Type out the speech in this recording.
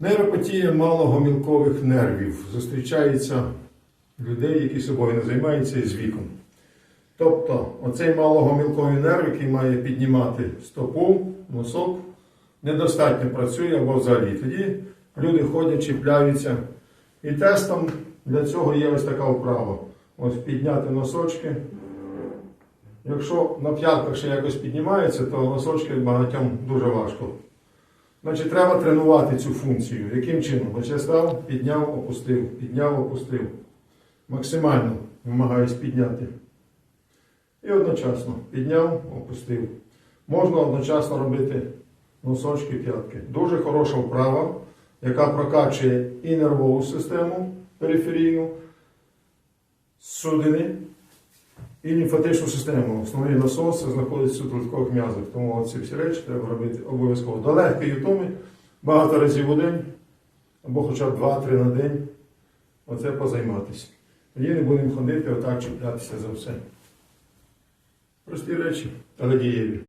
Нейропатія малогомілкових нервів зустрічається людей, які собою не займаються із віком. Тобто, оцей малогомілковий нерв, який має піднімати стопу, носок, недостатньо працює або взагалі. Тоді люди ходять, чіпляються. І тестом для цього є ось така вправа. Ось підняти носочки. Якщо на п'ятках ще якось піднімається, то носочки багатьом дуже важко. Значить, треба тренувати цю функцію. Яким чином? Ось я став, підняв, опустив, підняв, опустив. Максимально намагаюсь підняти. І одночасно підняв, опустив. Можна одночасно робити носочки, п'ятки. Дуже хороша вправа, яка прокачує і нервову систему периферійну, судини і лімфатичну систему. Основний насос знаходиться у додаткових м'язах. Тому ці всі речі треба робити обов'язково. До легкої втоми багато разів у день, або хоча б 2-3 на день. Оце позайматися. Тоді не будемо ходити, отак чіплятися за все. Прості речі, але дієві.